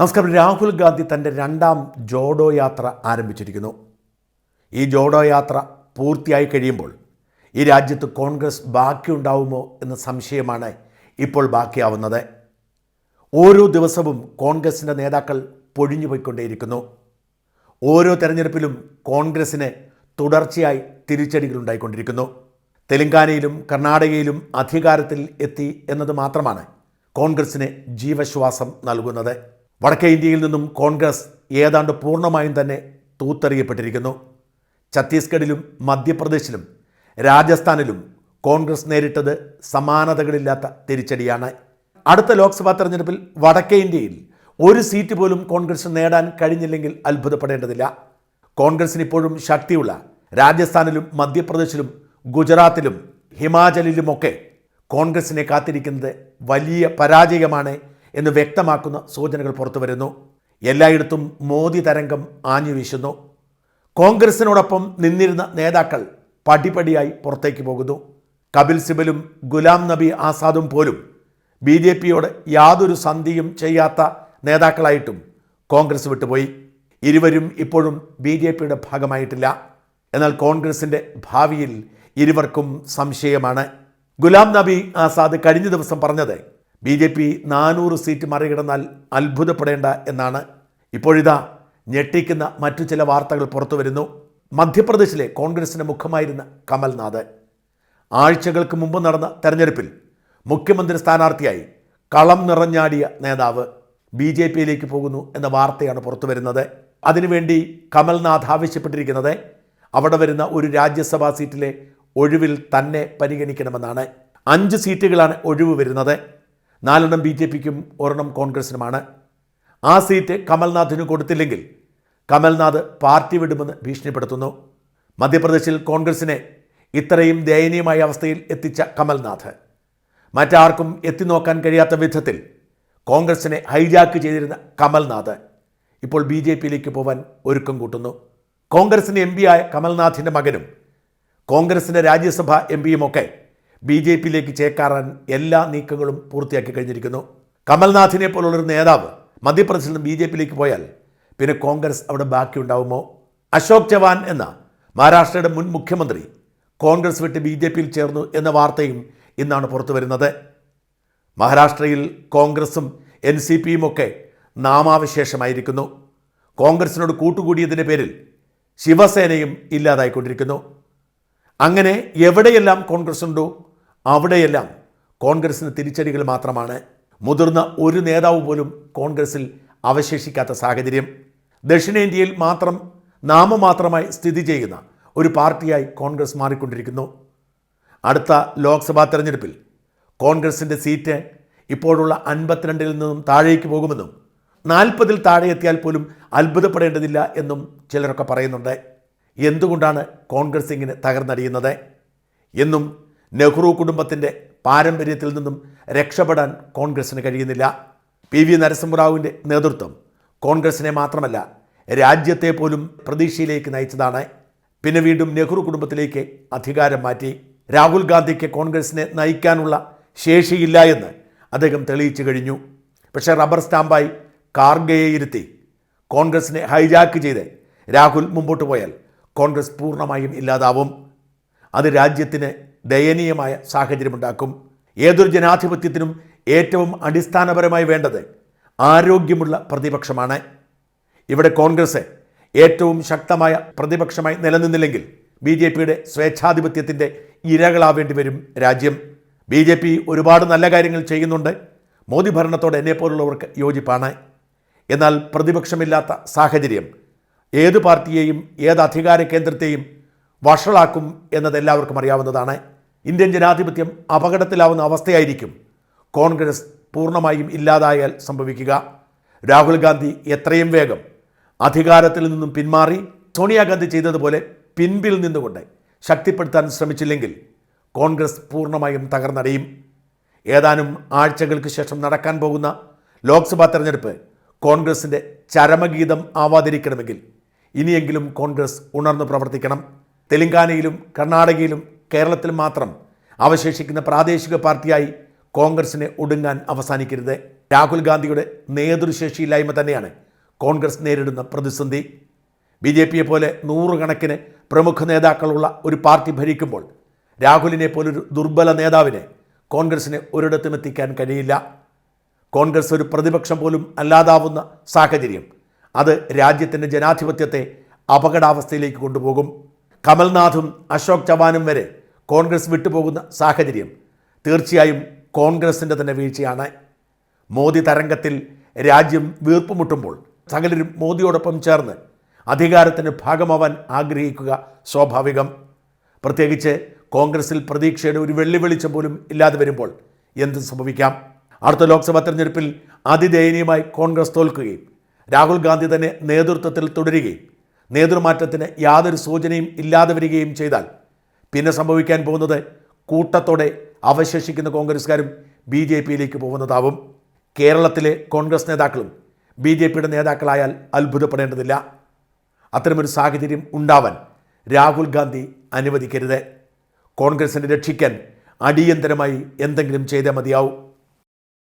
നമസ്കാരം. രാഹുൽ ഗാന്ധി തന്റെ രണ്ടാം ജോഡോ യാത്ര ആരംഭിച്ചിരിക്കുന്നു. ഈ ജോഡോ യാത്ര പൂർത്തിയായി കഴിയുമ്പോൾ ഈ രാജ്യത്ത് കോൺഗ്രസ് ബാക്കിയുണ്ടാവുമോ എന്ന സംശയമാണ് ഇപ്പോൾ ബാക്കിയാവുന്നത്. ഓരോ ദിവസവും കോൺഗ്രസിന്റെ നേതാക്കൾ പൊഴിഞ്ഞു പോയിക്കൊണ്ടേയിരിക്കുന്നു. ഓരോ തെരഞ്ഞെടുപ്പിലും കോൺഗ്രസിന് തുടർച്ചയായി തിരിച്ചടികൾ ഉണ്ടായിക്കൊണ്ടിരിക്കുന്നു. തെലങ്കാനയിലും കർണാടകയിലും അധികാരത്തിൽ എത്തി എന്നത് മാത്രമാണ് കോൺഗ്രസിന് ജീവശ്വാസം നൽകുന്നത്. വടക്കേ ഇന്ത്യയിൽ നിന്നും കോൺഗ്രസ് ഏതാണ്ട് പൂർണമായും തന്നെ തൂത്തെറിയപ്പെട്ടിരിക്കുന്നു. ഛത്തീസ്ഗഡിലും മധ്യപ്രദേശിലും രാജസ്ഥാനിലും കോൺഗ്രസ് നേരിട്ടത് സമാനതകളില്ലാത്ത തിരിച്ചടിയാണ്. അടുത്ത ലോക്സഭാ തെരഞ്ഞെടുപ്പിൽ വടക്കേ ഇന്ത്യയിൽ ഒരു സീറ്റ് പോലും കോൺഗ്രസ് നേടാൻ കഴിഞ്ഞില്ലെങ്കിൽ അത്ഭുതപ്പെടേണ്ടതില്ല. കോൺഗ്രസിന് ഇപ്പോഴും ശക്തിയുള്ള രാജസ്ഥാനിലും മധ്യപ്രദേശിലും ഗുജറാത്തിലും ഹിമാചലിലുമൊക്കെ കോൺഗ്രസിനെ കാത്തിരിക്കുന്നത് വലിയ പരാജയമാണ് എന്ന് വ്യക്തമാക്കുന്ന സൂചനകൾ പുറത്തു വരുന്നു. എല്ലായിടത്തും മോദി തരംഗം ആഞ്ഞു വീശുന്നു. കോൺഗ്രസിനോടൊപ്പം നിന്നിരുന്ന നേതാക്കൾ പടിപടിയായി പുറത്തേക്ക് പോകുന്നു. കപിൽ സിബലും ഗുലാം നബി ആസാദും പോലും ബി ജെ പിയോട് യാതൊരു സന്ധിയും ചെയ്യാത്ത നേതാക്കളായിട്ടും കോൺഗ്രസ് വിട്ടുപോയി. ഇരുവരും ഇപ്പോഴും ബി ജെ പിയുടെ ഭാഗമായിട്ടില്ല. എന്നാൽ കോൺഗ്രസിന്റെ ഭാവിയിൽ ഇരുവർക്കും സംശയമാണ്. ഗുലാം നബി ആസാദ് കഴിഞ്ഞ ദിവസം പറഞ്ഞത് ബി ജെ പി നാനൂറ് സീറ്റ് മറികടന്നാൽ അത്ഭുതപ്പെടേണ്ട എന്നാണ് ഇപ്പോഴിതാ ഞെട്ടിക്കുന്ന മറ്റു ചില വാർത്തകൾ പുറത്തു വരുന്നു. മധ്യപ്രദേശിലെ കോൺഗ്രസിന്റെ മുഖമായിരുന്ന കമൽനാഥ്. ആഴ്ചകൾക്ക് മുമ്പ് നടന്ന തെരഞ്ഞെടുപ്പിൽ മുഖ്യമന്ത്രി സ്ഥാനാർത്ഥിയായി കളം നിറഞ്ഞാടിയ നേതാവ് ബി ജെ പിയിലേക്ക് പോകുന്നു എന്ന വാർത്തയാണ് പുറത്തു വരുന്നത്. അതിനുവേണ്ടി കമൽനാഥ് ആവശ്യപ്പെട്ടിരിക്കുന്നത് അവിടെ വരുന്ന ഒരു രാജ്യസഭാ സീറ്റിലെ ഒഴിവിൽ തന്നെ പരിഗണിക്കണമെന്നാണ്. അഞ്ച് സീറ്റുകളാണ് ഒഴിവ് വരുന്നത്. നാലെണ്ണം ബി ജെ പിക്കും ഒരെണ്ണം കോൺഗ്രസിനുമാണ്. ആ സീറ്റ് കമൽനാഥിന് കൊടുത്തില്ലെങ്കിൽ കമൽനാഥ് പാർട്ടി വിടുമെന്ന് ഭീഷണിപ്പെടുത്തുന്നു. മധ്യപ്രദേശിൽ കോൺഗ്രസിനെ ഇത്രയും ദയനീയമായ അവസ്ഥയിൽ എത്തിച്ച കമൽനാഥ്. മറ്റാർക്കും എത്തിനോക്കാൻ കഴിയാത്ത വിധത്തിൽ കോൺഗ്രസിനെ ഹൈജാക്ക് ചെയ്തിരുന്ന കമൽനാഥ് ഇപ്പോൾ ബി ജെ പിയിലേക്ക് പോവാൻ ഒരുക്കം കൂട്ടുന്നു. കോൺഗ്രസിന്റെ എം ആയ കമൽനാഥിന്റെ മകനും കോൺഗ്രസിന്റെ രാജ്യസഭാ എം പിയുമൊക്കെ ബി ജെ പിയിലേക്ക് ചേക്കാറാൻ എല്ലാ നീക്കങ്ങളും പൂർത്തിയാക്കി കഴിഞ്ഞിരിക്കുന്നു. കമൽനാഥിനെ പോലുള്ളൊരു നേതാവ് മധ്യപ്രദേശിൽ നിന്ന് ബി ജെ പിയിലേക്ക് പോയാൽ പിന്നെ കോൺഗ്രസ് അവിടെ ബാക്കി ഉണ്ടാവുമോ അശോക് ചവാൻ എന്ന മഹാരാഷ്ട്രയുടെ മുൻ മുഖ്യമന്ത്രി കോൺഗ്രസ് വിട്ട് ബി ജെ പിയിൽ ചേർന്നു എന്ന വാർത്തയും ഇന്നാണ് പുറത്തു വരുന്നത്. മഹാരാഷ്ട്രയിൽ കോൺഗ്രസും എൻ സി പിയും ഒക്കെ നാമാവശേഷമായിരിക്കുന്നു. കോൺഗ്രസിനോട് കൂട്ടുകൂടിയതിന്റെ പേരിൽ ശിവസേനയും ഇല്ലാതായിക്കൊണ്ടിരിക്കുന്നു. അങ്ങനെ എവിടെയെല്ലാം കോൺഗ്രസ് ഉണ്ടോ അവിടെയെല്ലാം കോൺഗ്രസിന് തിരിച്ചടികൾ മാത്രമാണ്. മുതിർന്ന ഒരു നേതാവ് പോലും കോൺഗ്രസിൽ അവശേഷിക്കാത്ത സാഹചര്യം. ദക്ഷിണേന്ത്യയിൽ മാത്രം നാമമാത്രമായി സ്ഥിതി ചെയ്യുന്ന ഒരു പാർട്ടിയായി കോൺഗ്രസ് മാറിക്കൊണ്ടിരിക്കുന്നു. അടുത്ത ലോക്സഭാ തെരഞ്ഞെടുപ്പിൽ കോൺഗ്രസിന്റെ സീറ്റ് ഇപ്പോഴുള്ള അൻപത്തിരണ്ടിൽ നിന്നും താഴേക്ക് പോകുമെന്നും നാൽപ്പതിൽ താഴെ എത്തിയാൽ പോലും അത്ഭുതപ്പെടേണ്ടതില്ല എന്നും ചിലരൊക്കെ പറയുന്നുണ്ട്. എന്തുകൊണ്ടാണ് കോൺഗ്രസ് ഇങ്ങനെ തകർന്നടിയുന്നത്? എന്നും നെഹ്റു കുടുംബത്തിന്റെ പാരമ്പര്യത്തിൽ നിന്നും രക്ഷപ്പെടാൻ കോൺഗ്രസ്സിന് കഴിയുന്നില്ല. പി വി നരസിംഹറാവുവിന്റെ നേതൃത്വം കോൺഗ്രസിനെ മാത്രമല്ല രാജ്യത്തെ പോലും പ്രതീക്ഷയിലേക്ക് നയിച്ചതാണ്. പിന്നെ വീണ്ടും നെഹ്റു കുടുംബത്തിലേക്ക് അധികാരം മാറ്റി. രാഹുൽ ഗാന്ധിക്ക് കോൺഗ്രസിനെ നയിക്കാനുള്ള ശേഷിയില്ല എന്ന് അദ്ദേഹം തെളിയിച്ചു കഴിഞ്ഞു. പക്ഷേ റബ്ബർ സ്റ്റാമ്പായി കാർഗയെ ഇരുത്തി കോൺഗ്രസിനെ ഹൈജാക്ക് ചെയ്ത് രാഹുൽ മുമ്പോട്ട് പോയാൽ കോൺഗ്രസ് പൂർണമായും ഇല്ലാതാവും. അത് രാജ്യത്തിന് ദയനീയമായ സാഹചര്യമുണ്ടാക്കും. ഏതൊരു ജനാധിപത്യത്തിനും ഏറ്റവും അടിസ്ഥാനപരമായി വേണ്ടത് ആരോഗ്യമുള്ള പ്രതിപക്ഷമാണ്. ഇവിടെ കോൺഗ്രസ് ഏറ്റവും ശക്തമായ പ്രതിപക്ഷമായി നിലനിന്നില്ലെങ്കിൽ ബി ജെ പിയുടെ സ്വേച്ഛാധിപത്യത്തിന്റെ ഇരകളാവേണ്ടി വരും രാജ്യം. ബി ജെ പി ഒരുപാട് നല്ല കാര്യങ്ങൾ ചെയ്യുന്നുണ്ട്. മോദി ഭരണത്തോട് എന്നെപ്പോലുള്ളവർക്ക് യോജിപ്പാണ്. എന്നാൽ പ്രതിപക്ഷമില്ലാത്ത സാഹചര്യം ഏത് പാർട്ടിയെയും ഏത് അധികാര കേന്ദ്രത്തെയും വഷളാക്കും എന്നത് എല്ലാവർക്കും അറിയാവുന്നതാണ്. ഇന്ത്യൻ ജനാധിപത്യം അപകടത്തിലാവുന്ന അവസ്ഥയായിരിക്കും. കോൺഗ്രസ് പൂർണമായും ഇല്ലാതായാൽ സംഭവിക്കുക. രാഹുൽ ഗാന്ധി എത്രയും വേഗം അധികാരത്തിൽ നിന്നും പിന്മാറി സോണിയാഗാന്ധി ചെയ്തതുപോലെ പിൻപിൽ നിന്നുകൊണ്ട് ശക്തിപ്പെടുത്താൻ ശ്രമിച്ചില്ലെങ്കിൽ കോൺഗ്രസ് പൂർണമായും തകർന്നടയും. ഏതാനും ആഴ്ചകൾക്ക് ശേഷം നടക്കാൻ പോകുന്ന ലോക്സഭാ തെരഞ്ഞെടുപ്പ് കോൺഗ്രസിന്റെ ചരമഗീതം ആവാതിരിക്കണമെങ്കിൽ ഇനിയെങ്കിലും കോൺഗ്രസ് ഉണർന്നു പ്രവർത്തിക്കണം. തെലങ്കാനയിലും കർണാടകയിലും കേരളത്തിലും മാത്രം അവശേഷിക്കുന്ന പ്രാദേശിക പാർട്ടിയായി കോൺഗ്രസിനെ ഒടുങ്ങാൻ അവസാനിക്കരുത്. രാഹുൽ ഗാന്ധിയുടെ നേതൃശേഷിയില്ലായ്മ തന്നെയാണ് കോൺഗ്രസ് നേരിടുന്ന പ്രതിസന്ധി. ബി ജെ പിയെ പോലെ നൂറുകണക്കിന് പ്രമുഖ നേതാക്കളുള്ള ഒരു പാർട്ടി ഭരിക്കുമ്പോൾ രാഹുലിനെ പോലൊരു ദുർബല നേതാവിനെ കോൺഗ്രസിന് ഒരിടത്തും എത്തിക്കാൻ കഴിയില്ല. കോൺഗ്രസ് ഒരു പ്രതിപക്ഷം പോലും അല്ലാതാവുന്ന സാഹചര്യം അത് രാജ്യത്തിന്റെ ജനാധിപത്യത്തെ അപകടാവസ്ഥയിലേക്ക് കൊണ്ടുപോകും. കമൽനാഥും അശോക് ചവാനും വരെ കോൺഗ്രസ് വിട്ടുപോകുന്ന സാഹചര്യം തീർച്ചയായും കോൺഗ്രസിന്റെ തന്നെ വീഴ്ചയാണ്. മോദി തരംഗത്തിൽ രാജ്യം വീർപ്പുമുട്ടുമ്പോൾ സകലരും മോദിയോടൊപ്പം ചേർന്ന് അധികാരത്തിന് ഭാഗമാവാൻ ആഗ്രഹിക്കുക സ്വാഭാവികം. പ്രത്യേകിച്ച് കോൺഗ്രസിൽ പ്രതീക്ഷയുടെ ഒരു വെള്ളി വെളിച്ചം പോലും ഇല്ലാതെ വരുമ്പോൾ എന്ത് സംഭവിക്കാം. അടുത്ത ലോക്സഭാ തെരഞ്ഞെടുപ്പിൽ അതിദയനീയമായി കോൺഗ്രസ് തോൽക്കുകയും രാഹുൽ ഗാന്ധി തന്നെ നേതൃത്വത്തിൽ തുടരുകയും നേതൃമാറ്റത്തിന് യാതൊരു സൂചനയും ഇല്ലാതെ വരികയും ചെയ്താൽ പിന്നെ സംഭവിക്കാൻ പോകുന്നത് കൂട്ടത്തോടെ അവശേഷിക്കുന്ന കോൺഗ്രസ്സുകാരും ബി ജെ പിയിലേക്ക് പോകുന്നതാവും. കേരളത്തിലെ കോൺഗ്രസ് നേതാക്കളും ബി ജെ പിയുടെ നേതാക്കളായാൽ അത്ഭുതപ്പെടേണ്ടതില്ല. അത്തരമൊരു സാഹചര്യം ഉണ്ടാവാൻ രാഹുൽ ഗാന്ധി അനുവദിക്കരുത്. കോൺഗ്രസിനെ രക്ഷിക്കാൻ അടിയന്തരമായി എന്തെങ്കിലും ചെയ്തേ മതിയാവും.